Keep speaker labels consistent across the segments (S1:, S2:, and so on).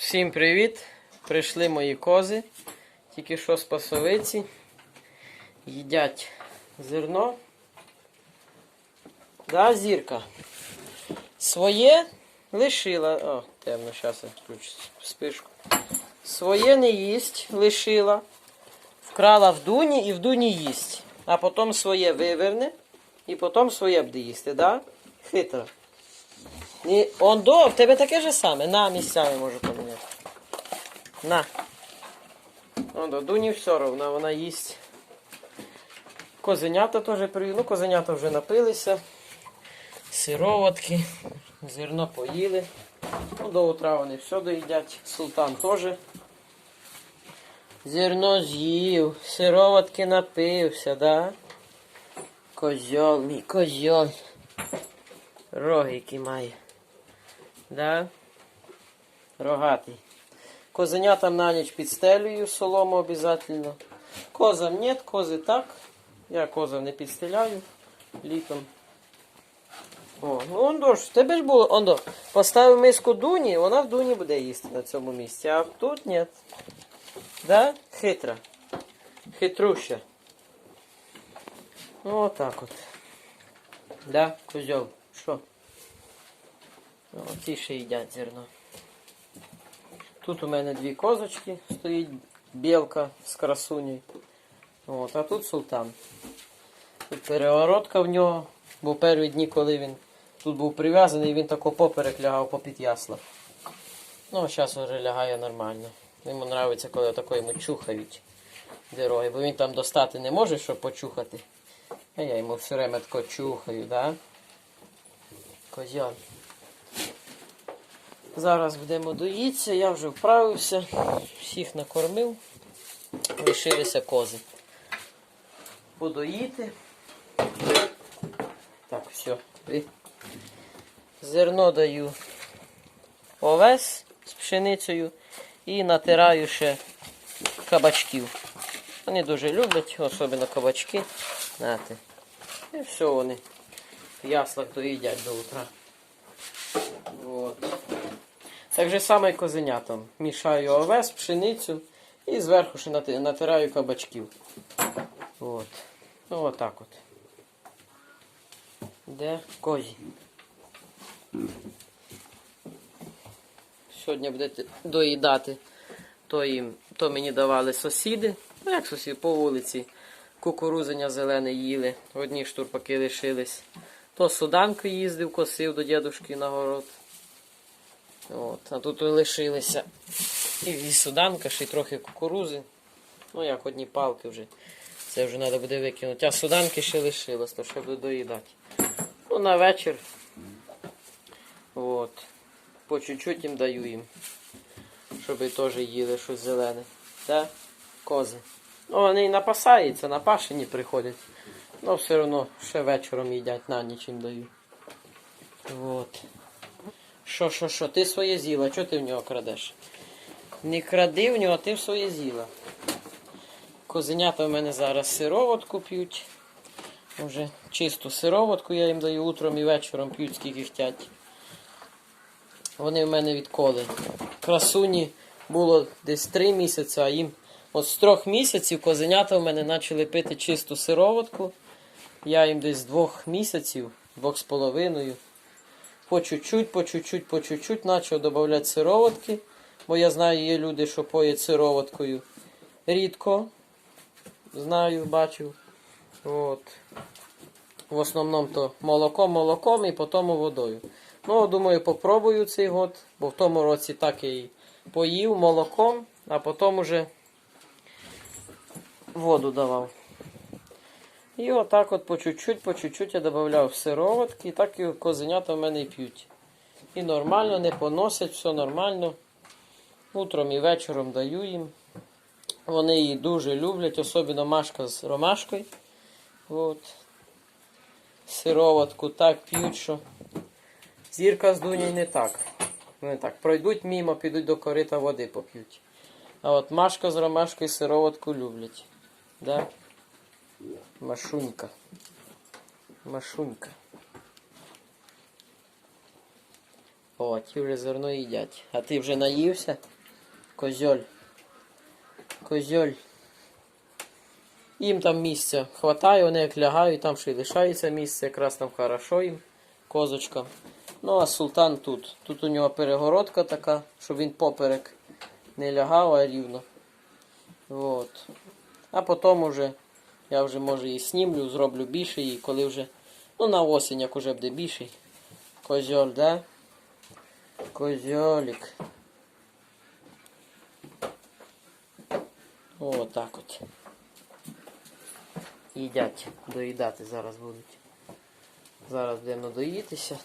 S1: Всім привіт! Прийшли мої кози. Тільки що з пасовиці. Їдять зерно. Да, зірка. Своє лишила. О, темно, зараз я включу спишку. Своє не їсть, лишила. Вкрала в дуні і в дуні їсть. А потім своє виверне і потім своє буде їсти, да? Хитро. Он до, в тебе таке ж саме. На місцями можу поміняти. На. Он до Дуні все одно, вона їсть. Козенята теж привів. Ну, козенята вже напилися. Сироватки. Зерно поїли. Ну, до утра вони все доїдять. Султан теж. Зерно з'їв, сироватки напився, да? Козьол, мій козьол. Роги які має. Да? Рогатий. Козенятам на ніч підстелюю солому обов'язково. Козам нет, кози так. Я козам не підстеляю літом. О, ну ондо ж, тебе ж було, ондо, поставив миску дуні, вона в дуні буде їсти на цьому місці, а тут ні. Да? Хитра. Хитруща. Ну, отак от. Да, козьол. Що? Ну, ці ще їдять зерно. Тут у мене дві козочки стоїть білка з красунею. От, а тут султан. Тут перегородка в нього, бо перші дні, коли він тут був прив'язаний, він тако поперек лягав попід ясла. Ну, а зараз вже лягає нормально. Йому подобається, коли тако йому чухають дороги, бо він там достати не може, щоб почухати. А я йому все время тако чухаю, да? Козян. Зараз будемо доїтися, я вже вправився, всіх накормив, лишилися кози. Подоїти. Так, все. Зерно даю овес з пшеницею і натираю ще кабачків. Вони дуже люблять, особливо кабачки. Нате. І все вони в яслах доїдять до утра. Так же саме козенятам. Мішаю овес, пшеницю і зверху ще натираю кабачків. От. Ну отак от. Де козі. Сьогодні будете доїдати. То, їм, то мені давали сусіди. Ну як сусіди, по вулиці. Кукурузення зелене їли. Одні штурпаки лишились. То суданку їздив, косив до дідушки на город. От, а тут лишилися. І, і суданка, ще й трохи кукурузи. Ну як одні палки вже. Це вже треба буде викинути. А суданки ще лишилось, то ще буду доїдати. Ну, на вечір. От. По чуть-чуть їм даю їм. Щоб теж їли щось зелене. Да? Кози. Ну, вони і напасаються, на пашені приходять. Ну, все одно ще вечором їдять, на ніч їм даю. От. Що, що, що, ти своє з'їла, чого ти в нього крадеш? Не кради в нього, ти в своє з'їла. Козенята в мене зараз сироватку п'ють. Уже чисту сироватку я їм даю утром і вечором п'ють, скільки хотять. Вони в мене відколи. Красуні було десь три місяці, а їм от з трьох місяців козенята в мене почали пити чисту сироватку. Я їм десь з двох місяців, двох з половиною. По чуть-чуть, по чуть-чуть, по чуть-чуть почав додавати сироватки. Бо я знаю, є люди, що поють сироваткою рідко. Знаю, бачив. От. В основному то молоком, молоком і потім водою. Ну, думаю, попробую цей год, бо в тому році так і поїв молоком, а потім уже воду давав. І отак от по чуть-чуть, по чуть-чуть я додавав сироватки, і так і козенята в мене і п'ють. І нормально, не поносять, все нормально. Утром і вечором даю їм. Вони її дуже люблять, особливо машка з ромашкою. От. Сироватку так п'ють, що зірка з Дуней не так. Вони так пройдуть мимо, підуть до корита води поп'ють. А от машка з ромашкою сироватку люблять. Да? Машунька. Машунька. О, ті вже зерно їдять. А ти вже наївся? Козьоль. Козьоль. Їм там місця хватає, вони як лягають, там ще й лишається місце, якраз там хорошо їм, козочкам. Ну а султан тут. Тут у нього перегородка така, щоб він поперек не лягав, а рівно. От. А потім уже я вже може і снімлю, зроблю більше і коли вже. Ну на осінь, як уже буде більший. Козьоль, да? Козьолік. О, так от. Їдять, доїдати зараз будуть. Зараз будемо доїтися.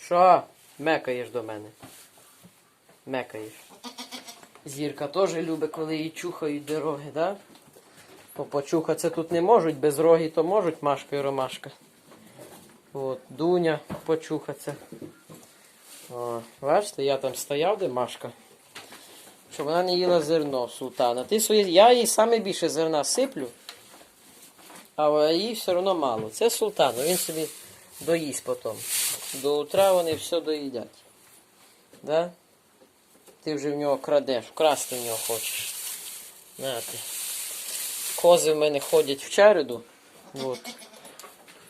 S1: Що? Мекаєш до мене. Мекаєш. Зірка теж любить, коли її чухають дороги, да? Бо почухатися тут не можуть, без роги то можуть Машка і Ромашка. От, Дуня почухаться. О, бачите, я там стояв, де Машка. Щоб вона не їла зерно султана. Ти свої... Я їй саме більше зерна сиплю, а їй все одно мало. Це султан, він собі доїсть потім. До утра вони все доїдять. Да? Ти вже в нього крадеш, вкрасти в нього хочеш. На ти. Кози в мене ходять в череду. От.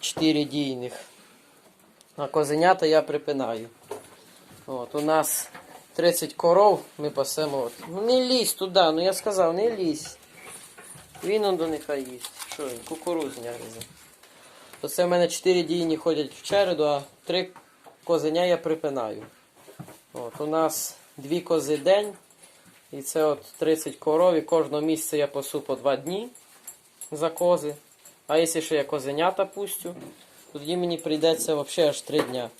S1: Чотири дійних. А козенята я припинаю. От, у нас 30 коров ми пасемо. От. Ну не лізь туди, ну я сказав, не лізь. Він он до них їсть. Що він? Кукурузня гризе. То це в мене 4 дійні ходять в череду, а 3 козеня я припинаю. От, у нас дві кози день. І це от 30 коров, і кожного місяця я пасу по 2 дні за кози. А якщо ще я козенята пустю, тоді мені прийдеться взагалі аж 3 дня.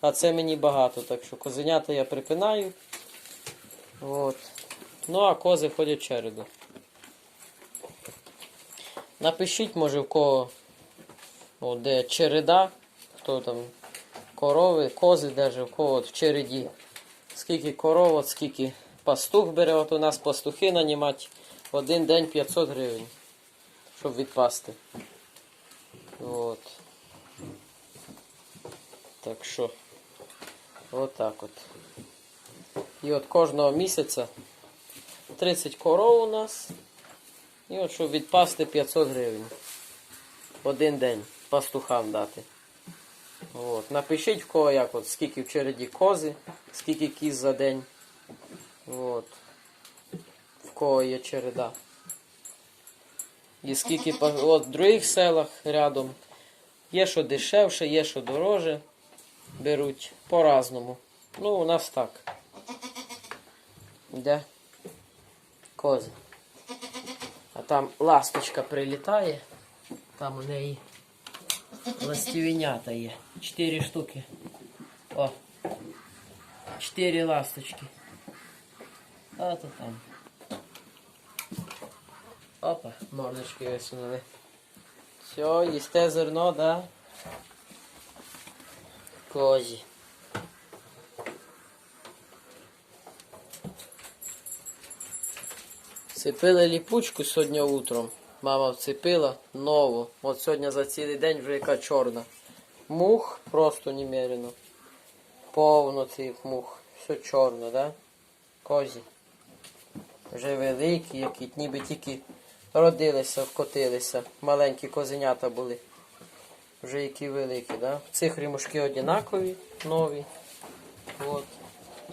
S1: А це мені багато, так що козенята я припинаю. От. Ну а кози ходять череду. Напишіть, може, в кого о, де череда, хто там корови, кози держить, в кого от в череді. Скільки коров, от скільки пастух бере, от у нас пастухи нанімать один день 500 гривень, щоб відпасти. От. Так що, отак от. І от кожного місяця 30 коров у нас. І от щоб відпасти 500 гривень. Один день пастухам дати. От. Напишіть в кого як, от, скільки в череді кози, скільки кіз за день. От. В кого є череда. І скільки от, в других селах рядом. Є що дешевше, є що дороже. Беруть по-разному. Ну, у нас так. Де? Кози. А там ласточка прилітає. Там у неї ластівенята є. Чотири штуки. О. Чотири ласточки. А то там. Опа, мордочки висунули. Все, їсте зерно, да? Козі. Цепили ліпучку сьогодні утром. Мама вцепила нову. От сьогодні за цілий день вже яка чорна. Мух просто немерено. Повно цих мух. Все чорне, да? Козі. Вже великі, які ніби тільки родилися, вкотилися. Маленькі козенята були. Вже які великі, да? Цих ремушки однакові, нові. От.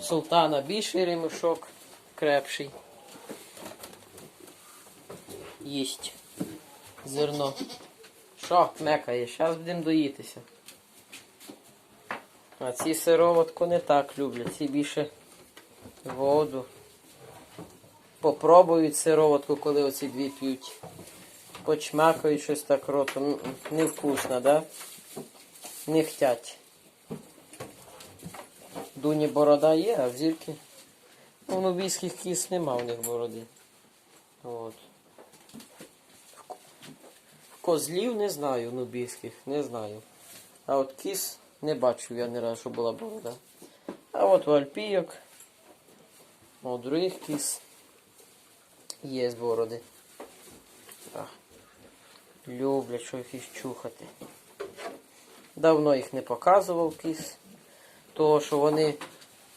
S1: Султана більший ремушок, крепший. Їсть. Зерно. Що, мекає, зараз будемо доїтися. А ці сироватку не так люблять, ці більше воду. Попробують сироватку, коли оці дві п'ють. Почмакають щось так ротом. Невкусно, да? Не хтять. Дуні борода є, а в зірки. Ну, нубійських кіс нема в них бороди. От. Козлів не знаю, нубійських, не знаю. А от кіс не бачив я ні разу, що була борода. А от у альпійок, у других кіс є бороди. А, люблять що їх чухати. Давно їх не показував кіс. Того, що вони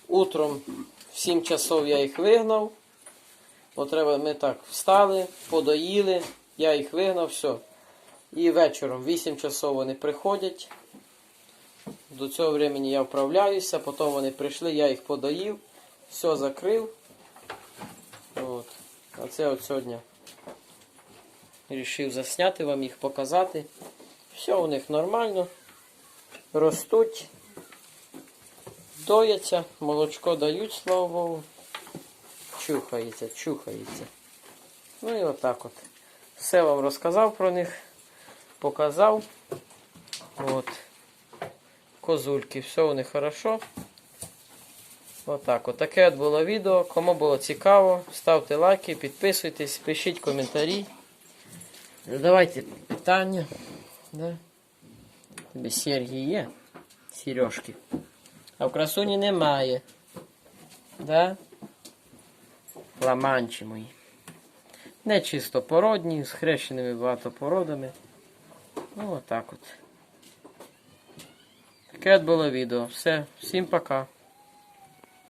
S1: утром в 7 часов я їх вигнав. Бо треба, ми так встали, подоїли, я їх вигнав, все. І вечором в 8 часов вони приходять. До цього времени я вправляюся, потім вони прийшли, я їх подоїв, все закрив. Це от сьогодні Рішив засняти вам їх, показати. Все у них нормально. Ростуть, дояться, молочко дають, слава Богу. Чухається, чухається. Ну і отак от. Все вам розказав про них, показав. От. Козульки, все у них хорошо. Отак. От таке от було відео. Кому було цікаво, ставте лайки, підписуйтесь, пишіть коментарі. Задавайте питання. Да? Тобі серьги є? Сережки. А в красуні немає. Да? Ламанчі мої. Не з хрещеними багатопородами. Ну, отак от. Таке от було відео. Все, всім пока.